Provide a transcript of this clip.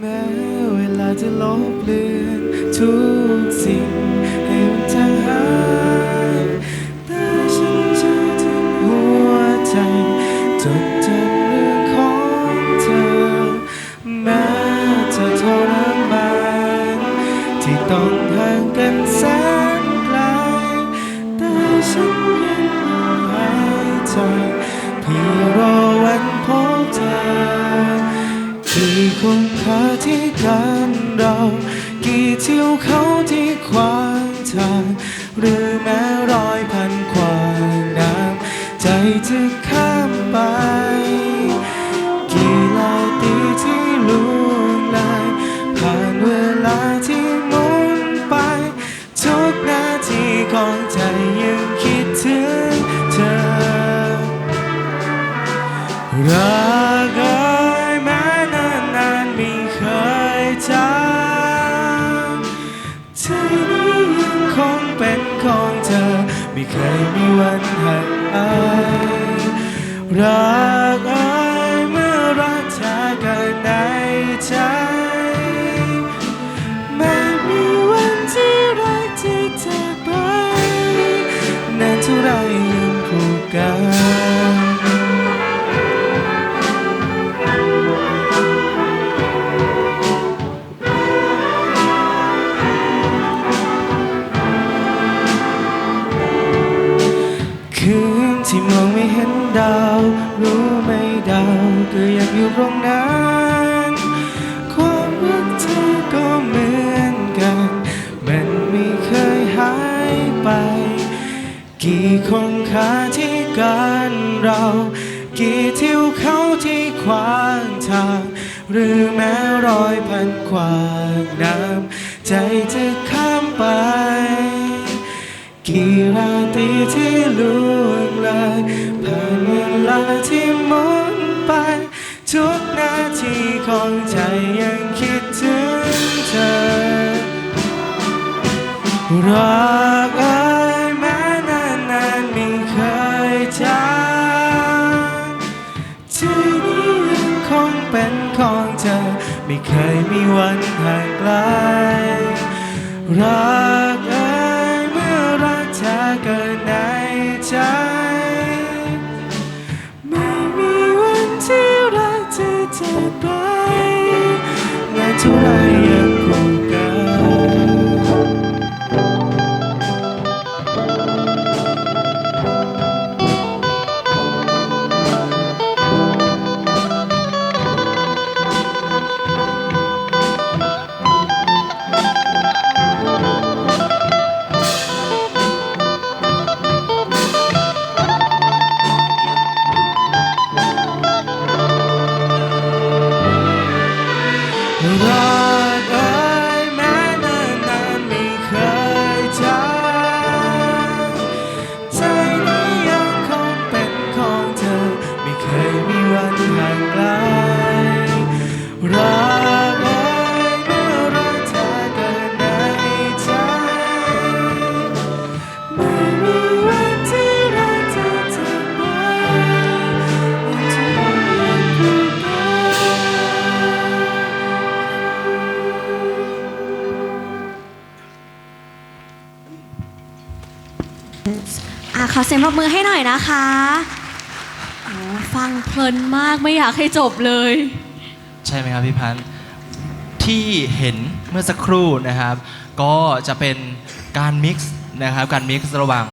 แม้เวลาจะลบเลือนทุกสิ่งให้มันจางหายแต่ฉันจะถึงหัวใจจดจำเรื่องของเธอ แม้จะทรมานที่ต้อง เรา กี่เที่ยวเขาที่ขวางทางหรือแม้รอยพันขวางน้ำใจจะข้ามไป กี่ลายตีที่ล่วงเลยผ่านเวลาที่หมุนไป ทุกนาทีของใจยั ไม่เคยมีวันห่างหายรักเอ่ยเมื่อรักเธอเกินในใจ ไม่มีวันที่รักที่จากไปนานเท่าไรยังผูกกัน ดาว รู้ไหมดาวก็ยังอยู่ตรงนั้นความรักเธอก็เหมือนกัน มันไม่เคยหายไป กี่คงคาที่กันเรา กี่ทิวเขาที่ขวางทางหรือแม้รอยพันขวางน้ำใจจะข้ามไป กี่ราตรีที่ล่วงเลยผ่านเวลาที่หมุนไป ทุกนาทีของใจยังคิดถึงเธอ รักเอ้ยแม้นานนานไม่เคยจางใจนี้ยังคงเป็นของเธอ ไม่เคยมีวันห่างไกลรัก ไปงานเท่าไรยังคง กั อะขอเสียงปรบมือให้หน่อยนะคะโอ้ฟังเพลินมากไม่อยากให้จบเลย ใช่ไหมครับพี่พันธ์ที่เห็นเมื่อสักครู่นะครับ ก็จะเป็นการมิกซ์นะครับการมิกซ์ระหว่าง